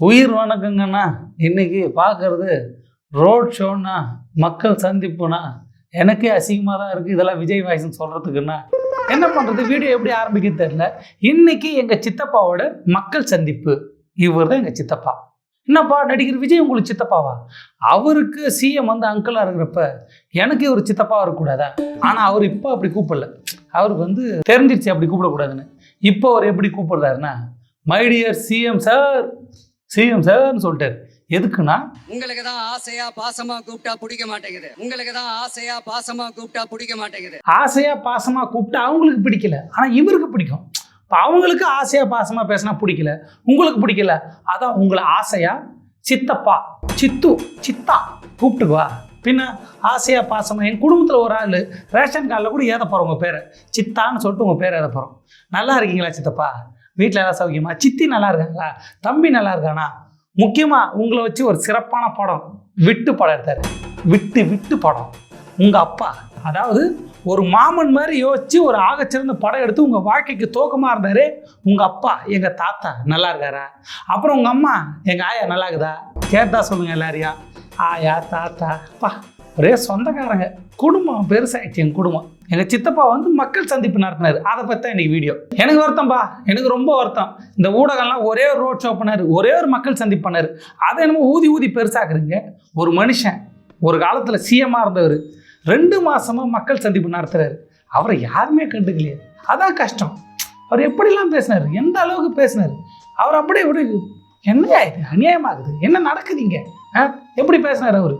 உயிர் வணக்கங்கண்ணா. இன்னைக்கு பார்க்கறது ரோட் ஷோன்னா மக்கள் சந்திப்புனா எனக்கே அசிங்கமாக தான் இருக்குது இதெல்லாம் விஜய் வாய்ஸ்னு சொல்கிறதுக்குன்னா என்ன பண்ணுறது வீடியோ எப்படி ஆரம்பிக்க தெரில இன்னைக்கு எங்கள் சித்தப்பாவோட மக்கள் சந்திப்பு. இவர் தான் எங்கள் சித்தப்பா. என்னப்பா நடிகர் விஜய் உங்களுக்கு சித்தப்பாவா? அவருக்கு சிஎம் வந்து அங்கிளாக இருக்கிறப்ப எனக்கு ஒரு சித்தப்பா இருக்கக்கூடாதா? ஆனால் அவர் இப்போ அப்படி கூப்பிடல. அவருக்கு வந்து தெரிஞ்சிருச்சு அப்படி கூப்பிடக்கூடாதுன்னு. இப்போ அவர் எப்படி கூப்பிடுறாருன்னா my dear CM sir CM சார்னு சொல்லிட்டாரு. எதுக்குன்னா? உங்களுக்கு தான் ஆசையா பாசமா கூப்பிட்டா பிடிக்க மாட்டேங்குது. உங்களுக்கு தான் ஆசையா பாசமா கூப்பிட்டா பிடிக்க மாட்டேங்குது. ஆசையா பாசமா கூப்பிட்டு அவங்களுக்கு பிடிக்கல. ஆனா இவருக்கு பிடிக்கும். இப்போ அவங்களுக்கு ஆசையா பாசமா பேசினா பிடிக்கல. உங்களுக்கு பிடிக்கல. அதான் உங்களை ஆசையா சித்தப்பா சித்து சித்தா கூப்பிட்டுக்குவா பின்ன ஆசையா பாசமா என் குடும்பத்தில் ஒரு ஆள் ரேஷன் கார்டில் கூட ஏத போகிறோம் உங்கள் பேரை சித்தான்னு சொல்லிட்டு உங்கள் பேரை ஏத போகிறோம் நல்லா இருக்கீங்களா சித்தப்பா? வீட்டில் எல்லாம் சௌக்கியமா? சித்தி நல்லா இருக்காங்களா? தம்பி நல்லா இருக்கானா? முக்கியமாக உங்களை வச்சு ஒரு சிறப்பான படம் விட்டு படம் எடுத்தார். விட்டு விட்டு படம். உங்கள் அப்பா அதாவது ஒரு மாமன் மாதிரி யோசிச்சு ஒரு ஆகச்சிறந்த படம் எடுத்து உங்கள் வாழ்க்கைக்கு தோக்கமாக இருந்தார். உங்கள் அப்பா எங்கள் தாத்தா நல்லா இருக்காரா? அப்புறம் உங்கள் அம்மா எங்கள் ஆயா நல்லா இருக்குதா? கேட்டா சொல்லுங்கள் எல்லாரையும். ஆயா தாத்தா அப்பா ஒரே சொந்தக்காரங்க. குடும்பம் பெருசாகிடுச்சு எங்கள் குடும்பம். எங்கள் சித்தப்பா வந்து மக்கள் சந்திப்பு நடத்தினார். அதை பற்றி தான் இன்றைக்கி வீடியோ எனக்கு வருத்தம்பா. எனக்கு ரொம்ப வருத்தம். இந்த ஊடகம்லாம் ஒரே ஒரு ரோட் ஷோ பண்ணார். ஒரே ஒரு மக்கள் சந்திப்பு பண்ணார். அதை என்னமோ ஊதி ஊதி பெருசாக்குறீங்க. ஒரு மனுஷன் ஒரு காலத்தில் சிஎம்மாக இருந்தவர் ரெண்டு மாசமா மக்கள் சந்திப்பு நடத்துறாரு. அவரை யாருமே கண்டுக்கலையே. அதான் கஷ்டம். அவர் எப்படிலாம் பேசினார்? எந்த அளவுக்கு பேசினார்? அவர் அப்படியே எப்படி என்ன இது? அநியாயமாகுது. என்ன நடக்குதுங்க ஆ? எப்படி பேசினார் அவர்?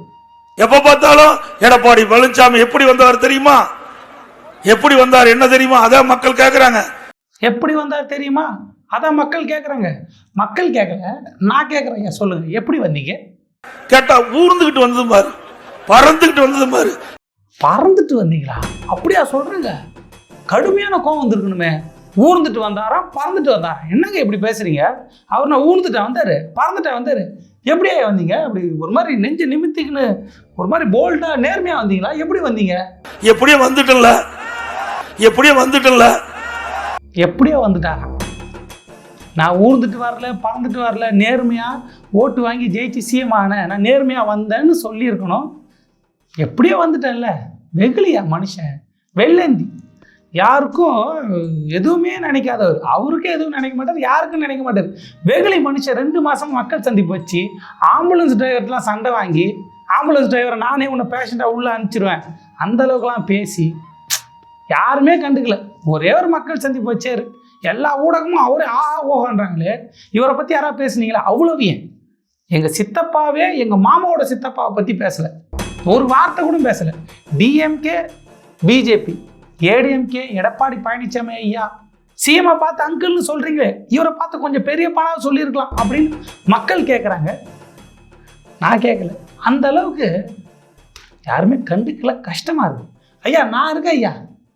எப்ப பார்த்தாலும் எடப்பாடி பழனிசாமி எப்படி வந்தார் தெரியுமா? எப்படி வந்தார் என்ன தெரியுமா? அதான் மக்கள் கேக்குறாங்க. எப்படி வந்தார் தெரியுமா? அதான் மக்கள் கேட்குறாங்க மக்கள் கேட்கல நான் கேட்குறேன் சொல்லுங்க. எப்படி வந்தீங்க? கேட்டா ஊர்ந்துகிட்டு வந்தது பாரு. பறந்துகிட்டு வந்தது பாரு. பறந்துட்டு வந்தீங்களா? அப்படியா சொல்றீங்க? கடுமையான கோவம் வந்திருக்கணுமே. ஊர்ந்துட்டு வந்தாரா பறந்துட்டு வந்தாரா? என்னங்க இப்படி பேசுறீங்க? அவர் நான் ஊர்ந்துட்டேன் வந்தாரு பறந்துட்டேன் வந்தாரு. எப்படியா வந்தீங்க? அப்படி ஒரு மாதிரி நெஞ்சு நிமித்திக்கின்னு ஒரு மாதிரி போல்டா நேர்மையா வந்தீங்களா? எப்படி வந்தீங்க? எப்படியோ வந்துட்டல எப்படியோ வந்துட்டல எப்படியோ வந்துட்டாராம் நான் ஊர்ந்துட்டு வரல பறந்துட்டு வரல நேர்மையா ஓட்டு வாங்கி ஜெயிச்சு சிஎம் ஆனேன். நான் நேர்மையா வந்தேன்னு சொல்லியிருக்கணும். எப்படியோ வந்துட்டேன்ல. வெகுளியா மனுஷன். வெள்ளந்தி. யாருக்கும் எதுவுமே நினைக்காதவர். அவருக்கே எதுவும் நினைக்க மாட்டார் யாருக்கும் நினைக்க மாட்டார். வெகுளி மனுஷன் ரெண்டு மாதம் மக்கள் சந்திப்பு வச்சு ஆம்புலன்ஸ் டிரைவர்லாம் சண்டை வாங்கி ஆம்புலன்ஸ் டிரைவரை நானே உன்னை பேஷண்ட்டாக உள்ளே அனுப்பிச்சிருவேன். அந்த அளவுக்குலாம் பேசி யாருமே கண்டுக்கல. ஒரே ஒரு மக்கள் சந்திப்பு வச்சார். எல்லா ஊடகமும் அவரே ஆ ஓகன்றாங்களே இவரை பற்றி யாராவது பேசுனீங்களா? அவ்வளவு ஏன்? எங்கள் சித்தப்பாவே எங்கள் மாமாவோட சித்தப்பாவை பற்றி பேசலை. ஒரு வார்த்தை கூட பேசலை. DMK BJP ADMK Edappadi Palaniswami ஐயா. சிஎம்ஐ பார்த்து அங்கிள்னு சொல்கிறீங்களே இவரை பார்த்து கொஞ்சம் பெரிய பணம் சொல்லியிருக்கலாம் அப்படின்னு மக்கள் கேட்குறாங்க நான் கேட்கல அந்த அளவுக்கு யாருமே கண்டுக்கல கஷ்டமாக இருக்கு. ஐயா நான் இருக்கேன் ஐயா.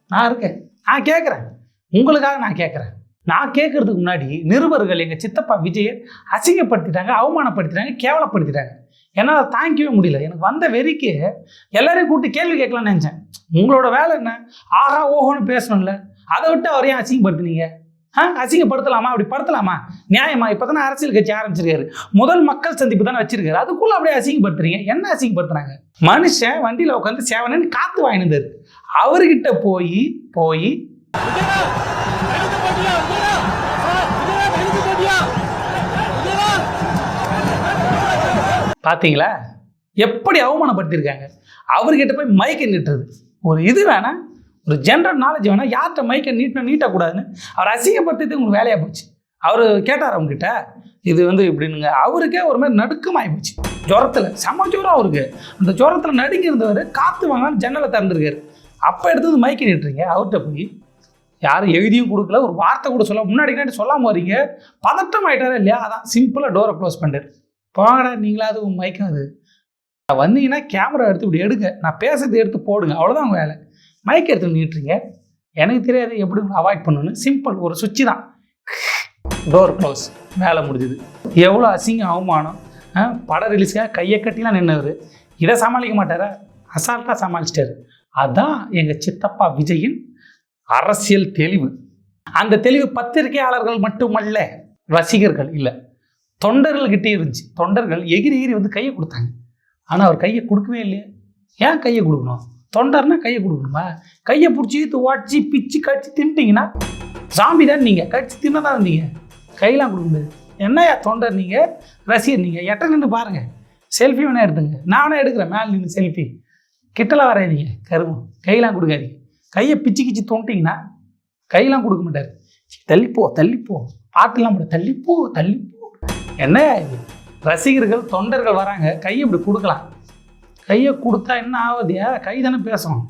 நான் இருக்கேன். நான் கேட்குறேன் உங்களுக்காக நான் கேட்குறேன் நான் கேட்கறதுக்கு முன்னாடி நிருபர்கள் எங்கள் சித்தப்பா விஜயை அசிங்கப்படுத்திட்டாங்க அவமானப்படுத்திட்டாங்க கேவலப்படுத்திட்டாங்க. என்னால் தாங்கிக்கவே முடியல. எனக்கு வந்த வெறிக்கு எல்லாரையும் கூப்பிட்டு கேள்வி கேட்கலாம்னு நினச்சேன். உங்களோட வேலை என்ன? ஆஹா ஓஹோன்னு பேசணும்ல. அதை விட்டு அவர் ஏன் அசிங்கப்படுத்துனீங்க? ஆ? அசிங்கப்படுத்தலாமா? அப்படி படுத்தலாமா? நியாயமா? இப்போ தானே அரசியல் கட்சி ஆரம்பிச்சிருக்காரு. முதல் மக்கள் சந்திப்பு தானே வச்சிருக்காரு. அதுக்குள்ளே அப்படியே அசிங்கப்படுத்துறீங்க. என்ன அசிங்கப்படுத்துனாங்க மனுஷன் வண்டியில் உட்காந்து சேவனன்னு காத்து வாங்கினது அவர்கிட்ட போய் போய் பார்த்தீங்களா எப்படி அவமானப்படுத்தியிருக்காங்க? அவர்கிட்ட போய் மைக்கை நிட்டுறது. ஒரு இது வேணாம் ஒரு ஜென்ரல் நாலேஜ் வேணால் யார்கிட்ட மைக்கை நீட்டணும் நீட்டக்கூடாதுன்னு அவர் அசிங்கப்படுத்துறது உங்களுக்கு வேலையாக போச்சு. அவர் கேட்டார் அவங்ககிட்ட இது வந்து இப்படின்னுங்க. அவருக்கே ஒரு மாதிரி நடுக்கமாகி போச்சு ஜுரத்தில் செம ஜுரம் அவருக்கு. அந்த ஜுரத்தில் நடுங்கி இருந்தவர் காற்று வாங்கலான்னு ஜன்னலை திறந்துருக்காரு. அப்போ எடுத்தது மைக்கை நிட்டுறீங்க. அவர்கிட்ட போய் யாரும் எழுதியும் கொடுக்கல ஒரு வார்த்தை கூட சொல்ல முன்னாடி காட்டி சொல்லாம வரீங்க பதட்டம் ஆகிட்டாரா இல்லையா? அதான் சிம்பிளாக டோரை க்ளோஸ் பண்ணிட்டாரு. போங்கடா நீங்களாவது உன் அது வந்தீங்கன்னா கேமரா எடுத்து இப்படி எடுங்க. நான் பேசுறது எடுத்து போடுங்க. அவ்வளோதான் உங்கள் வேலை. மயக்க எடுத்து நீட்டுறீங்க எனக்கு தெரியாது எப்படி அவாய்ட் பண்ணணும்னு. சிம்பிள் ஒரு சுவிட்சு தான். டோர் க்ளோஸ் வேலை முடிஞ்சுது. எவ்வளோ அசிங்கம் அவமானம். ஆ, படம் ரிலீஸாக கையை கட்டிலாம் நின்னவர். இதை சமாளிக்க மாட்டாரா? அசால்ட்டாக சமாளிச்சிட்டாரு. அதான் எங்கள் சித்தப்பா விஜயின் அரசியல் தெளிவு. அந்த தெளிவு பத்திரிகையாளர்கள் மட்டுமல்ல ரசிகர்கள் இல்லை. தொண்டர்கள்கிட்டே இருந்துச்சு. தொண்டர்கள் எகிரி எகிரி வந்து கையை கொடுத்தாங்க. ஆனால் அவர் கையை கொடுக்கவே இல்லையே. ஏன் கையை கொடுக்கணும்? தொண்டர்னா கையை கொடுக்கணுமா? கையை பிடிச்சி இழுத்து பிச்சு கடிச்சு தின்ட்டிங்கன்னா சாமி தான் நீங்கள் கடிச்சு தின்ன தான் இருந்தீங்க. கையெல்லாம் கொடுக்க முடியாது. என்னய்யா தொண்டர் நீங்கள் ரசிகர் நீங்கள் எட்ட நின்று பாருங்கள் செல்ஃபி வேணா எடுத்துங்க. நான் வேணா எடுக்கிறேன். மேலே நின்று செல்ஃபி கிட்டலாம் வராதீங்க. கருமம். கையெல்லாம் கொடுக்காதீங்க. கையை பிச்சு கிச்சு தோண்டிங்கன்னா கையெல்லாம் கொடுக்க மாட்டார். தள்ளிப்போ தள்ளிப்போ. பாட்டுலாம் போட. தள்ளிப்போ தள்ளிப்போ. என்ன? இது ரசிகர்கள் தொண்டர்கள் வராங்க கையை இப்படி கொடுக்கலாம். கையை கொடுத்தா என்ன ஆகுதியா கை தானே பேசணும்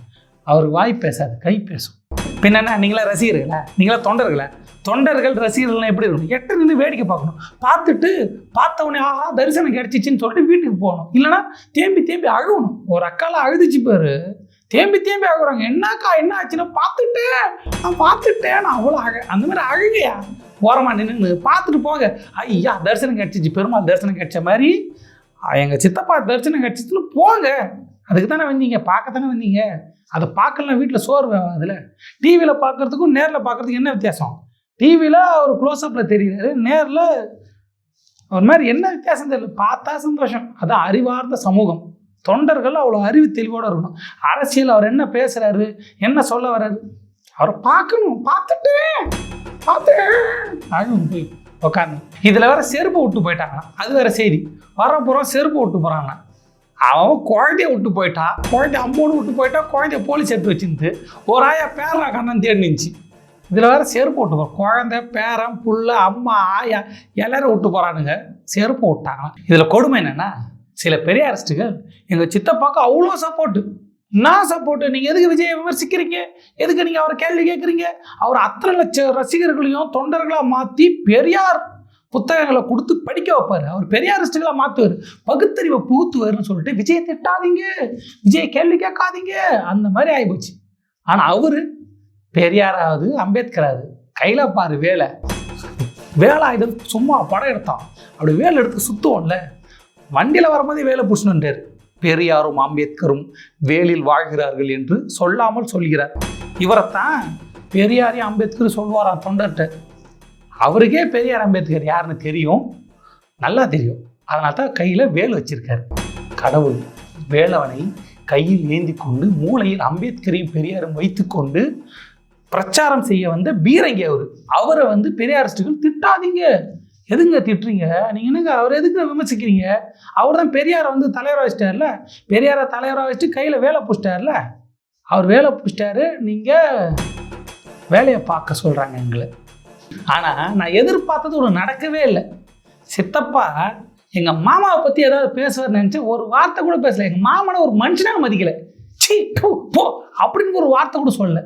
அவர் வாய் பேசாது கை பேசும். பின்ன என்ன? நீங்களா ரசிகர்களா? நீங்களா தொண்டர்களா? தொண்டர்கள் ரசிகர்கள்லாம் எப்படி இருக்கணும்? எட்ட நின்று வேடிக்கை பார்க்கணும். பார்த்துட்டு பார்த்த உடனே ஆஹா தரிசனம் கிடைச்சிச்சின்னு சொல்லிட்டு வீட்டுக்கு போகணும். இல்லைன்னா தேம்பி தேம்பி அழுகணும். ஒரு அக்கால அழுதுச்சு பாரு. தேம்பி தேம்பி அழுகுறாங்க. என்னக்கா என்ன ஆச்சுன்னா பார்த்துட்டேன். நான் பார்த்துட்டேன். நான் அவ்வளோ அழ அந்த மாதிரி அழுகையா? ஓரமாக நின்று பார்த்துட்டு போங்க. ஐயா தரிசனம் கிடச்சிச்சு. பெருமாள் தரிசனம் கிடைச்ச மாதிரி எங்கள் சித்தப்பா தரிசனம் கிடச்சிச்சுன்னு போங்க. அதுக்கு தானே வந்தீங்க. பார்க்க தானே வந்தீங்க. அதை பார்க்கலாம் வீட்டில் சோர்வு அதில். டிவியில் பார்க்குறதுக்கும் நேரில் பார்க்குறதுக்கு என்ன வித்தியாசம்? டிவியில் ஒரு க்ளோஸ்அப்பில் தெரியுது நேரில் ஒரு மாதிரி என்ன வித்தியாசம் தெரியல. பார்த்தா சந்தோஷம். அதான் அறிவார்ந்த சமூகம். தொண்டர்கள் அவ்வளோ அறிவு தெளிவோடு இருக்கணும். அரசியல் அவர் என்ன பேசுகிறாரு என்ன சொல்ல வர்றாரு அவரை பார்க்கணும். பார்த்துட்டு பார்த்து போய் உட்காந்து இதில் வேற செருப்பு விட்டு போயிட்டாங்க. அது வேற செய்தி. வரப்புறம் செருப்பு விட்டு போகிறாங்க அவன் குழந்தைய விட்டு போயிட்டா. குழந்தை அம்போடு விட்டு போயிட்டா குழந்தைய போலீஸ் எடுத்து வச்சுருந்து ஒரு ஆயா பேரா கண்ணன் தேடி இதில் வேற செருப்பு விட்டு போகிறோம் குழந்தை பேரன் புள்ள அம்மா ஆயா எல்லாரும் விட்டு போகிறானுங்க செருப்பு விட்டாங்க. இதில் கொடுமை என்னென்னா சில பெரிய அரசிட்டுகள் எங்கள் சித்தப்பாக்கு அவ்வளோ சப்போர்ட்டு நான் சப்போர்ட்டு நீங்கள் எதுக்கு விஜயை விமர்சிக்கிறீங்க? எதுக்கு நீங்கள் அவரை கேள்வி கேட்குறீங்க? அவர் அத்தனை லட்சம் ரசிகர்களையும் தொண்டர்களாக மாற்றி பெரியார் புத்தகங்களை கொடுத்து படிக்க வைப்பார். அவர் பெரியாரிஸ்டுகளாக மாற்றுவார் பகுத்தறிவை புகுத்துவார்னு சொல்லிட்டு விஜயை திட்டாதீங்க. விஜய் கேள்வி கேட்காதீங்க. அந்த மாதிரி ஆகிப்போச்சு ஆனால் அவர் பெரியாராவது அம்பேத்கராவது கையில் பாரு வேலை. வேலாயுதம் சும்மா படம் எடுத்தான். அப்படி வேலை எடுத்து சுற்றுவோம்ல வண்டியில் வரும்போதே வேலை புஷ்ணுன்றார் பெரியாரும் அம்பேத்கரும் வேலில் வாழ்கிறார்கள் என்று சொல்லாமல் சொல்கிறார். இவரைத்தான் பெரியாரையும் அம்பேத்கர் சொல்வாராம் தொண்டர்கிட்ட? அவருக்கே பெரியார் அம்பேத்கர் யாருன்னு தெரியும். நல்லா தெரியும். அதனால தான் கையில் வேல் வச்சிருக்காரு. கடவுள் வேலவனை கையில் ஏந்தி கொண்டு மூளையில் அம்பேத்கரையும் பெரியாரும் வைத்துக்கொண்டு பிரச்சாரம் செய்ய வந்த பீரங்கி அவர். அவரை வந்து பெரியாரிஸ்டுகள் திட்டாதீங்க. எதுங்க திட்டுறீங்க? நீங்கள் என்னங்க அவர் எதுக்கு விமர்சிக்கிறீங்க? அவர் தான் பெரியாரை வந்து தலைவராக வச்சிட்டார்ல? பெரியாரை தலைவராக வச்சுட்டு கையில் வேலை பிடிச்சிட்டார்ல அவர் வேலை பிடிச்சிட்டாரு நீங்கள் வேலையை பார்க்க சொல்கிறாங்க எங்களை. ஆனால் நான் எதிர்பார்த்தது ஒன்று நடக்கவே இல்லை. சித்தப்பா எங்கள் மாமாவை பற்றி ஏதாவது பேசுவார் நினச்சி ஒரு வார்த்தை கூட பேசலை. எங்கள் மாமனை ஒரு மனுஷனாக மதிக்கலை. சீ போ அப்படின்னு ஒரு வார்த்தை கூட சொல்லலை.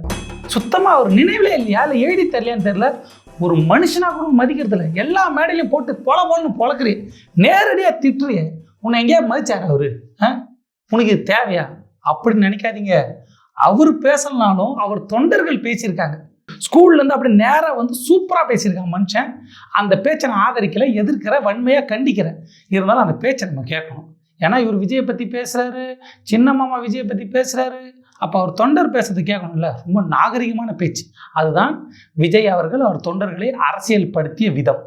சுத்தமாக அவர் நினைவிலே இல்லையா? இல்லை எழுதி தரலையான்னு தெரில ஒரு மனுஷனாக கூட மதிக்கிறதில்ல. எல்லா மேடையிலையும் போட்டு பொல பொலன்னு பொழக்கிறீ நேரடியாக திட்டுறிய உன்னை எங்கேயா மதிச்சார் அவரு? ஆ? உனக்கு இது தேவையா? அப்படின்னு நினைக்காதீங்க. அவர் பேசலனாலும் அவர் தொண்டர்கள் பேசியிருக்காங்க. ஸ்கூல்லேருந்து அப்படி நேராக வந்து சூப்பராக பேசியிருக்காங்க மனுஷன். அந்த பேச்சை நான் ஆதரிக்கலை எதிர்க்கிற வன்மையாக கண்டிக்கிறேன் இருந்தாலும் அந்த பேச்சை நம்ம கேட்கணும். ஏன்னா இவர் விஜயை பற்றி பேசுகிறாரு சின்ன மாமா விஜயை பற்றி பேசுகிறாரு அப்போ அவர் தொண்டர் பேசுறது கேட்கணும்ல. ரொம்ப நாகரிகமான பேச்சு. அதுதான் விஜய் அவர்கள் அவர் தொண்டர்களை அரசியல் படுத்திய விதம்.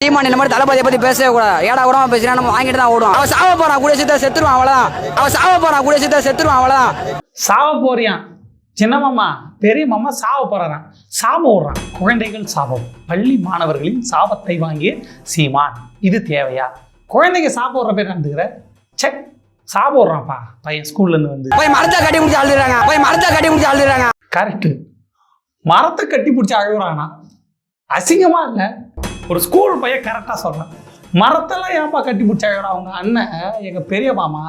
சீமான் இந்த மாதிரி தளபதியை பத்தி பேசவே கூடாது. ஏடா கூடமா பேசினா நம்ம வாங்கிட்டு தான் ஓடுவோம் அவன் சாவ போறான் கூட சித்த செத்துருவான் அவ்வளவுதான். அவன் சாவ போறான் கூட சித்த செத்துருவான் அவ்வளவுதான். சாவ போறியான் சின்ன மாமா பெரிய மாமா சாவ போறாராம். சாப விடுறான் குழந்தைகள் சாபம். பள்ளி மாணவர்களின் சாபத்தை வாங்கிய சீமான். இது தேவையா? குழந்தைங்க சாப விடுற பேர் நடந்துக்கிற செக். சாப விடுறான்ப்பா பையன் ஸ்கூல்ல இருந்து வந்து. போய் மரத்தை கட்டி முடிச்சு அழுதுறாங்க. போய் மரத்தை கட்டி முடிச்சு அழுதுறாங்க. கரெக்டு மரத்தை கட்டி பிடிச்சி அழுகுறானா? அசிங்கமா இல்லை? ஒரு ஸ்கூல் பையன் கரெக்டாக சொல்கிறேன் மரத்தெல்லாம் ஏன்ப்பா கட்டி பிடிச்சி அழுகுறான் அவங்க அண்ணன்? எங்கள் பெரிய மாமா.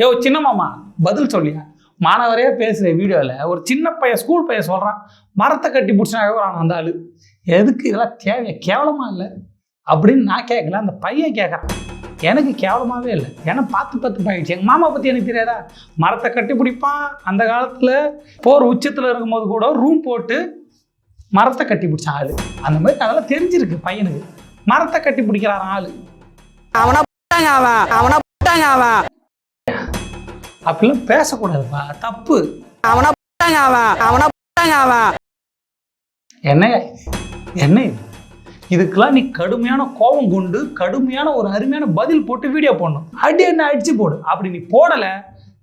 ஏ சின்ன மாமா பதில் சொல்லியா? மாணவரே பேசுகிற வீடியோவில் ஒரு சின்ன பையன் ஸ்கூல் பையன் சொல்கிறான் மரத்தை கட்டி பிடிச்சி அழுகுறான் அந்த ஆளு. எதுக்கு இதெல்லாம் தேவையா கேவலமா இல்லை? அப்படின்னு நான் கேட்கல அந்த பையன் கேட்குறான் எனக்கு கேவலமாகவே இல்லை. ஏன்னா பார்த்து பார்த்து பயிடுச்சு. எங்கள் மாமா பற்றி எனக்கு தெரியாதா? மரத்தை கட்டி பிடிப்பான் அந்த காலத்தில் போர் உச்சத்தில் இருக்கும்போது கூட ரூம் போட்டு மரத்தை கட்டி பிடிச்சான் ஆளு. அந்த மாதிரி அதெல்லாம் தெரிஞ்சிருக்கு பையனுக்கு. மரத்தை கட்டி பிடிக்கிறான் ஆளு. அவனா அவன். அவனா அவன். அப்படிலாம் பேசக்கூடாதுப்பா. தப்பு. அவனா அவன். அவனா அவன். என்ன? என்ன இது இதுக்கெல்லாம் நீ கடுமையான கோபம் கொண்டு கடுமையான ஒரு அருமையான பதில் போட்டு வீடியோ போடணும். அடி என்ன அடிச்சு போடு. அப்படி நீ போடலை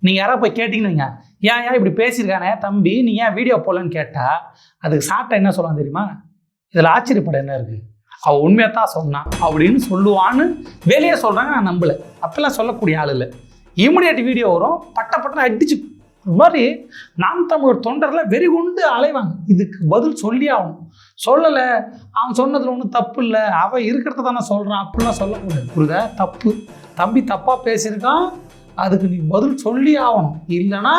நீங்கள் யாராவது போய் கேட்டிங்கன்னு வைங்க, ஏன் ஏன் இப்படி பேசியிருக்கானே தம்பி நீ ஏன் வீடியோ போடலன்னு கேட்டால் அதுக்கு சாட்டை என்ன சொல்லுவான் தெரியுமா? இதில் ஆச்சரியப்பட என்ன இருக்குது அவள் உண்மையாக தான் சொன்னான். அப்படின்னு சொல்லுவான்னு வெளியே சொல்கிறாங்க நான் நம்பலை. அப்பெல்லாம் சொல்லக்கூடிய ஆள் இல்லை. இமிடியேட் வீடியோ வரும் பட்ட பட்டம் அடிச்சு ஒரு மாதிரி நாம் தமிழர் தொண்டரில் வெறி கொண்டு அலைவாங்க. இதுக்கு பதில் சொல்லி ஆகணும். சொல்லலை அவன் சொன்னதில் ஒன்றும் தப்பு இல்லை அவன் இருக்கிறத தானே சொல்கிறான் அப்படிலாம் சொல்லக்கூடாது. புரியுதா தப்பு. தம்பி தப்பாக பேசியிருக்கான் அதுக்கு நீ பதில் சொல்லி ஆகணும். இல்லைன்னா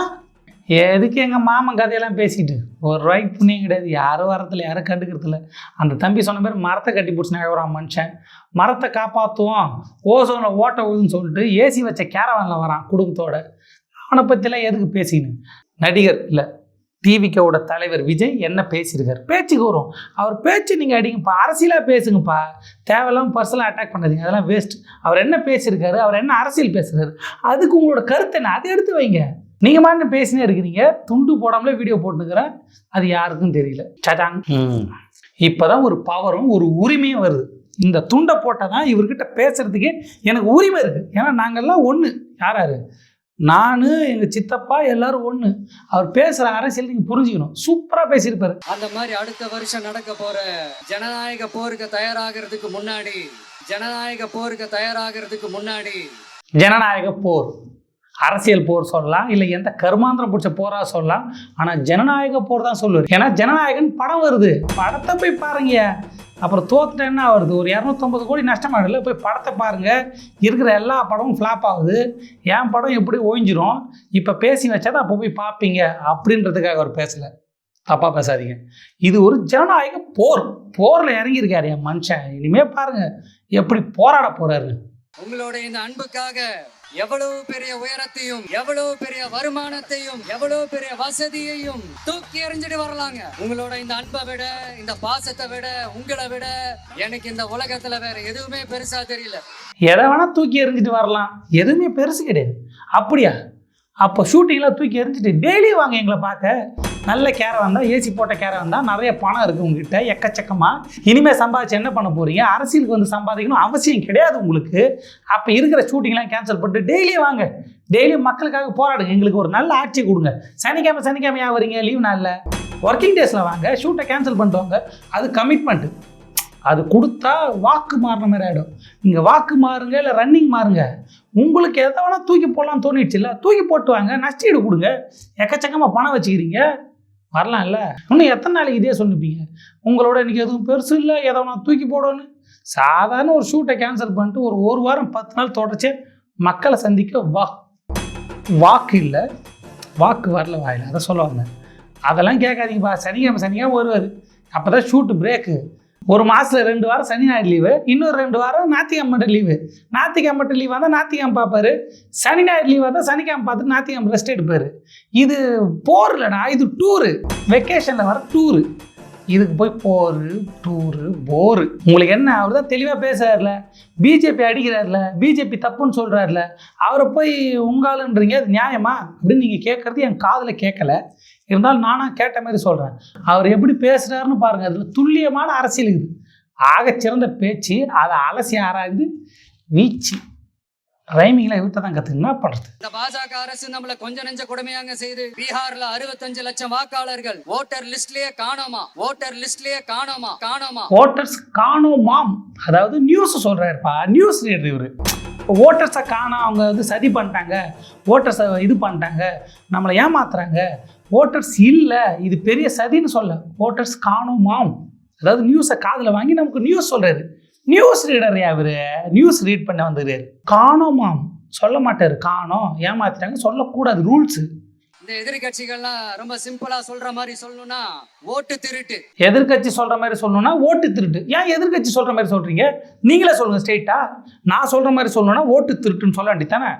எதுக்கு எங்கள் மாமன் கதையெல்லாம் பேசிட்டு ஒரு ரூபாய்க்கு புண்ணியம் கிடையாது. யாரும் வரத்தில் யாரும் கண்டுக்கிறதில்ல. அந்த தம்பி சொன்ன மாதிரி மரத்தை கட்டி பிடிச்சி நகரான் மனுஷன். மரத்தை காப்பாற்றுவோம் ஓசோனில் ஓட்ட ஊதுன்னு சொல்லிட்டு ஏசி வச்ச கேரவானில் வரான் குடும்பத்தோட. அவனை பற்றிலாம் எதுக்கு பேசிக்கணும் நடிகர் இல்லை டிவிக்கோட தலைவர் விஜய் என்ன பேசியிருக்காரு? பேச்சுக்கு வரும் அவர் பேச்சு நீங்கள் அடிங்கப்பா அரசியலாக பேசுங்கப்பா. தேவையில்லாமல் பர்சனலாக அட்டாக் பண்ணாதீங்க. அதெல்லாம் வேஸ்ட் அவர் என்ன பேசியிருக்காரு? அவர் என்ன அரசியல் பேசுகிறாரு அதுக்கு உங்களோட கருத்து என்ன? அதை எடுத்து வைங்க. நீங்கள் மாதிரி பேசினே இருக்கிறீங்க. துண்டு போடாமலே வீடியோ போட்டுக்கிறேன் அது யாருக்கும் தெரியல. சட்டாங் இப்போ தான் ஒரு பவரும் ஒரு உரிமையும் வருது. இந்த துண்டை போட்டால் தான் இவர்கிட்ட பேசுறதுக்கே எனக்கு உரிமை இருக்குது ஏன்னா நாங்கள்லாம் ஒன்று யார் யார்? நான் எங்கள் சித்தப்பா எல்லாரும் ஒன்று அவர் பேசுகிற அரசியல் நீங்கள் புரிஞ்சுக்கணும். சூப்பராக பேசியிருப்பாரு. அந்த மாதிரி அடுத்த வருஷம் நடக்க போற ஜனநாயக போருக்கு தயாராகிறதுக்கு முன்னாடி ஜனநாயக போருக்கு தயாராகிறதுக்கு முன்னாடி. ஜனநாயக போர். அரசியல் போர் சொல்லலாம் இல்லை எந்த கருமாந்திரம் பிடிச்ச போரா சொல்லலாம் ஆனால் ஜனநாயக போர் தான் சொல்லுவார். ஏன்னா ஜனநாயகன் படம் வருது. படத்தை போய் பாருங்க. அப்புறம் தோத்துட்டா என்ன வருது. ஒரு இரநூத்தொம்பது கோடி நஷ்டமாகல போய் படத்தை பாருங்கள் இருக்கிற எல்லா படமும் ஃப்ளாப் ஆகுது. என் படம் எப்படி ஓய்ஞ்சிரும்? இப்போ பேசி வச்சாதான் அப்போ போய் பார்ப்பீங்க அப்படின்றதுக்காக அவர் பேசலை. தப்பாக பேசாதீங்க. இது ஒரு ஜனநாயக போர். போரில் இறங்கியிருக்காரு என் மனுஷன். இனிமே பாருங்கள் எப்படி போராட போகிறாரு உங்களோட இந்த அன்புக்காக எவ்வளவு பெரிய உயரத்தையும் எவ்வளவு பெரிய வருமானத்தையும் எவ்வளவு பெரிய வசதியையும் தூக்கி எறிஞ்சிட்டு வரலாங்க. உங்களோட இந்த அன்பை விட இந்த பாசத்தை விட உங்களை விட எனக்கு இந்த உலகத்துல வேற எதுவுமே பெருசா தெரியல. எதை வேணால் தூக்கி எறிஞ்சிட்டு வரலாம். எதுவுமே பெருசு கிடையாது. அப்படியா? அப்போ ஷூட்டிங்கில் தூக்கி எறிஞ்சிட்டு டெய்லி வாங்க எங்களை பார்க்க. நல்ல கேரை வந்தால் ஏசி போட்ட கேரை வந்தால் நிறைய பணம் இருக்குது உங்ககிட்ட எக்கச்சக்கமாக இனிமேல் சம்பாதிச்சு என்ன பண்ண போகிறீங்க அரசியலுக்கு வந்து சம்பாதிக்கணும் அவசியம் கிடையாது உங்களுக்கு. அப்போ இருக்கிற ஷூட்டிங்லாம் கேன்சல் பண்ணிட்டு டெய்லி வாங்க. டெய்லியும் மக்களுக்காக போராடுங்க. எங்களுக்கு ஒரு நல்ல ஆட்சி கொடுங்க. சனிக்கிழமை சனிக்கிழமையா வரீங்க? லீவ் நாளில். ஒர்க்கிங் டேஸில் வாங்க. ஷூட்டை கேன்சல் பண்ணிட்டு அது கமிட்மெண்ட்டு அது கொடுத்தா வாக்கு மாறின மாதிரி ஆகிடும் நீங்கள் வாக்கு மாறுங்க இல்லை ரன்னிங் மாறுங்க. உங்களுக்கு எதை வேணால் தூக்கி போடலாம்னு தோணிடுச்சு இல்லை? தூக்கி போட்டு வாங்க. நஷ்டீடு கொடுங்க. எக்கச்சக்கமாக பணம் வச்சுக்கிறீங்க. வரலாம்ல. இன்னும் எத்தனை நாளைக்கு இதே சொல்லிப்பீங்க? உங்களோட இன்னைக்கு எதுவும் பெருசு இல்லை? எதை நான் தூக்கி போடணும் சாதாரண ஒரு ஷூட்டை கேன்சல் பண்ணிட்டு ஒரு ஒரு வாரம் பத்து நாள் தொடர்ச்சி மக்களை சந்திக்க வா. வாக்கு இல்லை. வாக்கு வரல வாயில். அதை சொல்லுவாங்க அதெல்லாம் கேட்காதீங்கப்பா. சனிக்கிழமை சனிக்கிழமை வருவார். அப்போ தான் ஷூட்டு பிரேக்கு ஒரு மாதத்தில் ரெண்டு வாரம் சனி ஞாயிறு லீவு இன்னொரு ரெண்டு வாரம் ஞாத்திக்கிழமை மட்டும் லீவு ஞாத்திக்கிழமை மட்டும் லீவ் வந்தால் நாத்திகம் பார்ப்பாரு சனி ஞாயிறு லீவ் வந்தால் சனிக்கிழமை பார்த்துட்டு நாத்திகம் ரெஸ்ட் எடுப்பார். இது போர் இல்லைடா இது டூரு வெக்கேஷனில் வர டூரு இதுக்கு போய் போரு டூரு போரு. உங்களுக்கு என்ன அவர் தான் தெளிவாக பேசுறாருல பிஜேபி அடிக்கிறாருல பிஜேபி தப்புன்னு சொல்கிறாருல அவரை போய் உங்காளுன்றீங்க அது நியாயமா? அப்படின்னு நீங்கள் கேட்குறது என் காதில் கேட்கல இருந்தாலும் நானாக கேட்ட மாதிரி சொல்கிறேன் அவர் எப்படி பேசுகிறாருன்னு பாருங்கள் அதில் துல்லியமான அரசியல் இருக்குது ஆகச்சிறந்த பேச்சு அதை அலசி ஆராய்ந்து வீச்சு. ரைமிங்கில் இவர்கிட்ட தான் கற்றுக்கு என்ன பண்ணுறது இந்த பாஜக அரசு நம்மள கொஞ்ச நெஞ்ச கொடுமையாங்க செய்து பீகார்ல அறுபத்தஞ்சு லட்சம் வாக்காளர்கள் ஓட்டர் லிஸ்ட்லயே காணோமா? ஓட்டர் லிஸ்ட்லயே காணோமா? காணோமா? ஓட்டர்ஸ் காணோமாம். அதாவது நியூஸ் சொல்கிறாருப்பா நியூஸ் ரீடர் இவர். ஓட்டர்ஸை காணோம் அவங்க வந்து சதி பண்ணிட்டாங்க ஓட்டர்ஸை இது பண்ணிட்டாங்க நம்மளை ஏமாத்துறாங்க. ஓட்டர்ஸ் இல்லை இது பெரிய சதின்னு சொல்ல ஓட்டர்ஸ் காணுமாம். அதாவது நியூஸை காதில் வாங்கி நமக்கு நியூஸ் சொல்கிறாரு நியூஸ் ரீடர் அவர் நியூஸ் ரீட் பண்ண வந்துருக்காரு. காணோமாம். சொல்ல மாட்டார். காணோம். ஏமாத்திட்டாங்க. சொல்லக்கூடாது. ரூல்ஸு இந்த எதிர்கட்சிகள்லாம் ரொம்ப சிம்பிளா சொல்ற மாதிரி சொல்லணும்னா ஓட்டு திருட்டு. எதிர்க்கட்சி சொல்ற மாதிரி சொல்லணும்னா ஓட்டு திருட்டு. ஏன் எதிர்க்கட்சி சொல்ற மாதிரி சொல்றீங்க? நீங்களே சொல்லுங்க ஸ்ட்ரெயிட்டா நான் சொல்ற மாதிரி சொல்லணும்னா ஓட்டு திருட்டுன்னு சொல்ல வேண்டியதானே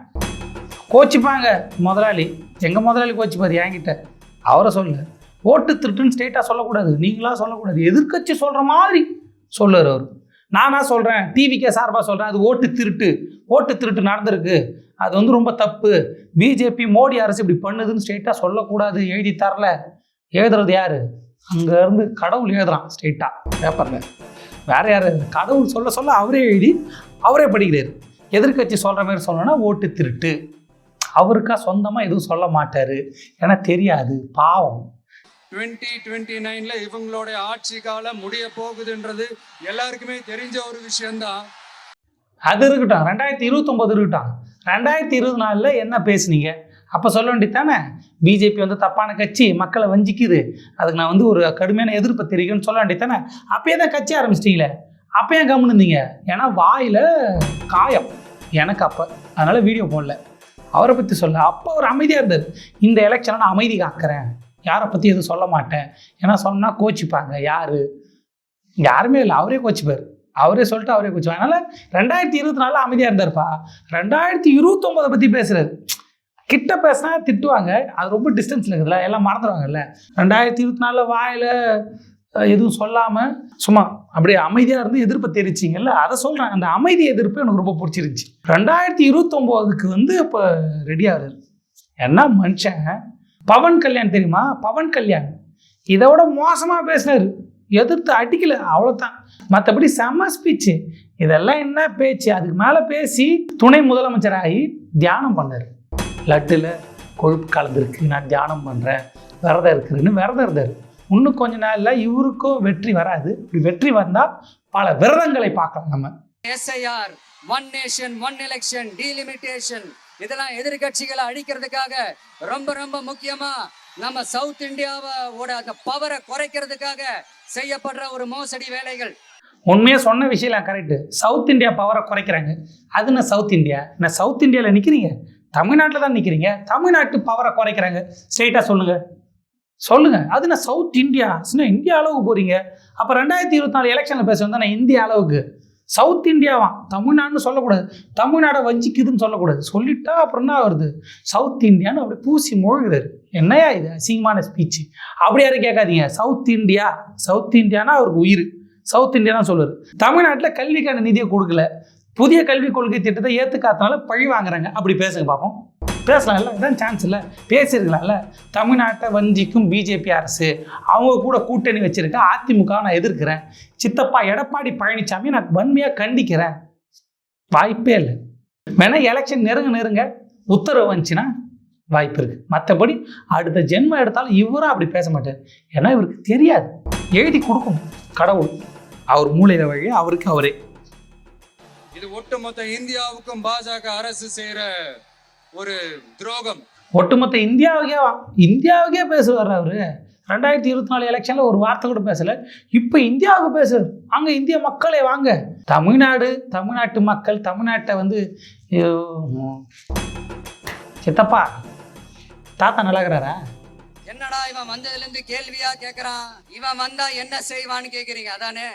கோச்சிப்பாங்க முதலாளி. எங்க முதலாளி கோச்சிப்பாரு என்கிட்ட? அவரை சொல்லுங்க. ஓட்டு திருட்டுன்னு ஸ்ட்ரெயிட்டாக சொல்லக்கூடாது. நீங்களா சொல்லக்கூடாது. எதிர்க்கட்சி சொல்ற மாதிரி சொல்லுவார் அவர். நானா சொல்கிறேன் டிவிக்கே சார்பாக சொல்கிறேன் அது ஓட்டு திருட்டு. ஓட்டு திருட்டு நடந்திருக்கு. அது வந்து ரொம்ப தப்பு. பிஜேபி மோடி அரசு இப்படி பண்ணுதுன்னு ஸ்ட்ரெயிட்டாக சொல்லக்கூடாது எழுதி தரல. எழுதுறது யாரு? அங்கேருந்து கடவுள் எழுதுறான் ஸ்ட்ரெயிட்டாக பேப்பரில். வேற யார்? கடவுள் சொல்ல சொல்ல அவரே எழுதி அவரே படிக்கிறார். எதிர்க்கட்சி சொல்கிற மாதிரி சொல்லணும்னா ஓட்டு திருட்டு. அவருக்கா சொந்தமாக எதுவும் சொல்ல மாட்டார். ஏன்னா தெரியாது. பாவம். டுவெண்ட்டி டுவெண்ட்டி நைன்ல இவங்களுடைய ஆட்சி காலம் முடிய போகுதுன்றது எல்லாருக்குமே தெரிஞ்ச ஒரு விஷயம்தான். அது இருக்கட்டும். ரெண்டாயிரத்தி இருபத்தொம்போது இருக்கட்டும். ரெண்டாயிரத்தி இருபத்தி நாலில் என்ன பேசுனீங்க? அப்போ சொல்ல வேண்டியது தானே பிஜேபி வந்து தப்பான கட்சி மக்களை வஞ்சிக்குது. அதுக்கு நான் வந்து ஒரு கடுமையான எதிர்ப்பு தெரிவிக்கணும்னு சொல்ல வேண்டியது தானே அப்பயே தான் கட்சி ஆரம்பிச்சிட்டீங்களே? அப்போ ஏன் கம்முனுந்தீங்க ஏன்னா வாயில் காயம். எனக்கு அப்போ. அதனால் வீடியோ போடல. அவரை பற்றி சொல்ல. அப்போ ஒரு அமைதியாக இருந்தார் இந்த எலெக்ஷனை நான் அமைதி காக்கிறேன். யாரை பற்றி எதுவும் சொல்ல மாட்டேன். ஏன்னா சொன்னால் கோச்சிப்பாங்க. யார்? யாருமே இல்லை. அவரே கோச்சிப்பார். அவரே சொல்லிட்டு அவரே கோச்சிப்பார் அதனால் ரெண்டாயிரத்தி இருபத்தி நாலில் அமைதியாக இருந்தார்ப்பா. ரெண்டாயிரத்தி இருபத்தொம்போதை பற்றி பேசுகிறாரு கிட்ட பேசினா திட்டுவாங்க. அது ரொம்ப டிஸ்டன்ஸில் இருக்குதுல்ல. எல்லாம் மறந்துடுவாங்கல்ல ரெண்டாயிரத்தி இருபத்தி நாலில் வாயில் எதுவும் சொல்லாமல் சும்மா அப்படியே அமைதியாக இருந்து எதிர்ப்பை தெரிவிச்சிங்கல்ல அதை சொல்கிறேன் அந்த அமைதி எதிர்ப்பு எனக்கு ரொம்ப பிடிச்சிருந்துச்சி. ரெண்டாயிரத்தி இருபத்தொம்போதுக்கு வந்து இப்போ ரெடியாகிறார் என்ன மனுஷன்? பவன் கல்யாண் தெரியுமா? பவன் கல்யாண். இதை விட மோசமாக பேசினார். எதிர்த்து அடிக்கல அவ்வளோதான் மற்றபடி செம்ம ஸ்பீச்சு இதெல்லாம் என்ன பேச்சு? அதுக்கு மேலே பேசி துணை முதலமைச்சராகி தியானம் பண்ணார். லட்டில் கொழுப்பு கலந்துருக்கு நான் தியானம் பண்ணுறேன் விரதம் இருக்குதுன்னு விரதம் இருந்தார். இன்னும் கொஞ்ச நாளில் இவருக்கும் வெற்றி வராது. இப்படி வெற்றி வந்தால் பல விரதங்களை பார்க்கலாம் நம்ம. SIR one nation one election delimitation இதெல்லாம் எதிர்கட்சிகளை அழிக்கிறதுக்காக ரொம்ப ரொம்ப முக்கியமாக நம்ம சவுத் இந்தியாவோட அந்த பவரை குறைக்கிறதுக்காக செய்யப்படுற ஒரு மோசடி வேலைகள். உண்மையாக சொன்ன விஷயம் கரெக்டு சவுத் இந்தியா பவரை குறைக்கிறாங்க. அது நான் சவுத் இந்தியா? நான் சவுத் இந்தியாவில் நிற்கிறீங்க தமிழ்நாட்டில் தான் நிற்கிறீங்க தமிழ்நாட்டு பவரை குறைக்கிறாங்க. ஸ்ட்ரெயிட்டாக சொல்லுங்கள் சொல்லுங்கள் அது நான் சவுத் இந்தியா? சின்ன இந்தியா அளவுக்கு போகிறீங்க அப்போ ரெண்டாயிரத்தி இருபத்தி நாலு எலெக்ஷனில் பேசுவேன் நான் இந்தியா அளவுக்கு? சவுத் இந்தியாவாம். தமிழ்நாடுன்னு சொல்லக்கூடாது. தமிழ்நாடை வஞ்சிக்குதுன்னு சொல்லக்கூடாது. சொல்லிட்டா அப்புறம் என்ன வருது சவுத் இந்தியான்னு அப்படியே பூசி மூழ்கிறாரு. என்னையா இது? அசிங்கமான ஸ்பீச்சு அப்படி யாரும் கேட்காதீங்க. South India. சவுத் இந்தியானா அவருக்கு உயிர். சவுத் இந்தியா தான் சொல்லுவார். தமிழ்நாட்டில் கல்விக்கான நிதியை கொடுக்கல. புதிய கல்விக் கொள்கை திட்டத்தை ஏற்றுக்காதனால பழி வாங்குறாங்க. அப்படி பேசுங்க பார்ப்போம். பேசலாம்ல? இதான் சான்ஸ் இல்லை. பேசியிருக்கலாம்ல. தமிழ்நாட்டை வஞ்சிக்கும் பிஜேபி அரசு அவங்க கூட கூட்டணி வச்சுருக்கேன் அதிமுக நான் எதிர்க்கிறேன். சித்தப்பா எடப்பாடி பழனிசாமி நான் வன்மையாக கண்டிக்கிறேன். வாய்ப்பே இல்லை. வேணா எலெக்ஷன் நெருங்க நெருங்க உத்தரவு வந்துச்சுன்னா வாய்ப்பு இருக்குது மற்றபடி அடுத்த ஜென்மம் எடுத்தாலும் இவரும் அப்படி பேச மாட்டார். ஏன்னா இவருக்கு தெரியாது. எழுதி கொடுக்கணும். கடவுள் அவர் மூளையில வழி அவருக்கு அவரே. இது ஒட்டுமொத்த இந்தியாவுக்கும் பாஜக அரசு செய்யற ஒரு துரோகம். ஒட்டுமொத்த இந்தியாவுக்கே வா இந்தியாவுக்கே பேசுவார் அவரு. ரெண்டாயிரத்தி இருபத்தி நாலு எலெக்ஷனில் ஒரு வார்த்தை கூட பேசல. இப்போ இந்தியாவுக்கு பேசுறாரு. அங்கே இந்திய மக்களே வாங்க. தமிழ்நாடு தமிழ்நாட்டு மக்கள் தமிழ்நாட்டை வந்து சித்தப்பா தாத்தா நல்லா இருக்கிறாரா? என்னடா இவன் வந்ததுல இருந்து கேள்வியா கேக்குறான்? இவன் வந்தா என்ன செய்வான்னு கேக்குறீங்க அதானே?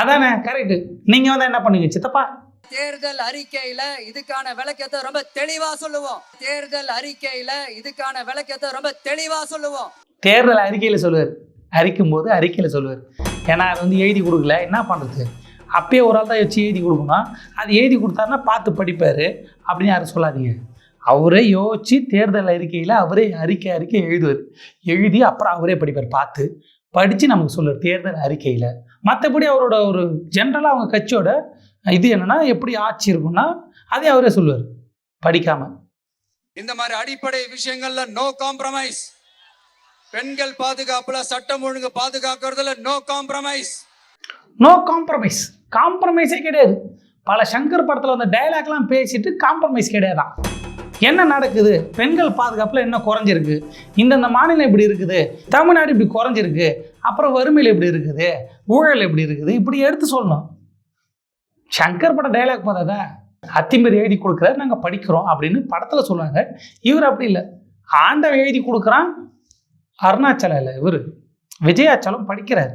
அதானே கரெக்டு நீங்கள் வந்து என்ன பண்ணுவீங்க சித்தப்பா? தேர்தல் அறிக்கையில இதுக்கான விளக்கத்தை ரொம்ப தெளிவா சொல்லுவோம். தேர்தல் அறிக்கையில இதுக்கான விளக்கத்தை ரொம்ப தெளிவா சொல்லுவோம். தேர்தல் அறிக்கையில் சொல்லுவார். அறிக்கும் போது அறிக்கையில் சொல்லுவார். ஏன்னா அது வந்து எழுதி கொடுக்கல. என்ன பண்ணுறது அப்பயே ஒரு ஆள் தான் வச்சு எழுதி கொடுக்கணும் அது எழுதி கொடுத்தாருன்னா பார்த்து படிப்பார். அப்படின்னு யாரும் சொல்லாதீங்க. அவரே யோசிச்சு தேர்தல் அறிக்கையில் அவரே அறிக்கை அறிக்கை எழுதுவார். எழுதி அப்புறம் அவரே படிப்பார். பார்த்து படித்து நமக்கு சொல்லுவார் தேர்தல் அறிக்கையில். மற்றபடி அவரோட ஒரு ஜென்ரலாக அவங்க கட்சியோட இது என்னன்னா எப்படி ஆட்சி இருக்கும்னா அதே அவரே சொல்லுவார் படிக்காமல் இந்த மாதிரி அடிப்படை விஷயங்கள்ல நோ காம்ப்ரமைஸ் பெண்கள் பாதுகாப்புல சட்டம் ஒழுங்கு பாதுகாக்கிறதுல நோ காம்ப்ரமைஸ் நோ காம்ப்ரமைஸ் காம்ப்ரமைஸே கிடையாது. பல சங்கர் படத்தில் வந்த டயலாக்லாம் பேசிட்டு காம்ப்ரமைஸ் கிடையாதான் என்ன நடக்குது? பெண்கள் பாதுகாப்பில் என்ன குறைஞ்சிருக்கு? இந்தந்த மாநிலம் இப்படி இருக்குது? தமிழ்நாடு இப்படி குறைஞ்சிருக்கு. அப்புறம் வறுமையில் இப்படி இருக்குது? ஊழல் எப்படி இருக்குது? இப்படி எடுத்து சொல்லணும். சங்கர் படம் டைலாக் பார்த்ததா அத்திமீறி எழுதி கொடுக்குறாரு நாங்கள் படிக்கிறோம் அப்படின்னு படத்தில் சொல்லுவாங்க. இவர் அப்படி இல்லை. ஆண்டவன் எழுதி கொடுக்குறான் அருணாச்சலம் இல்லை இவர். விஜயாச்சலம் படிக்கிறார்.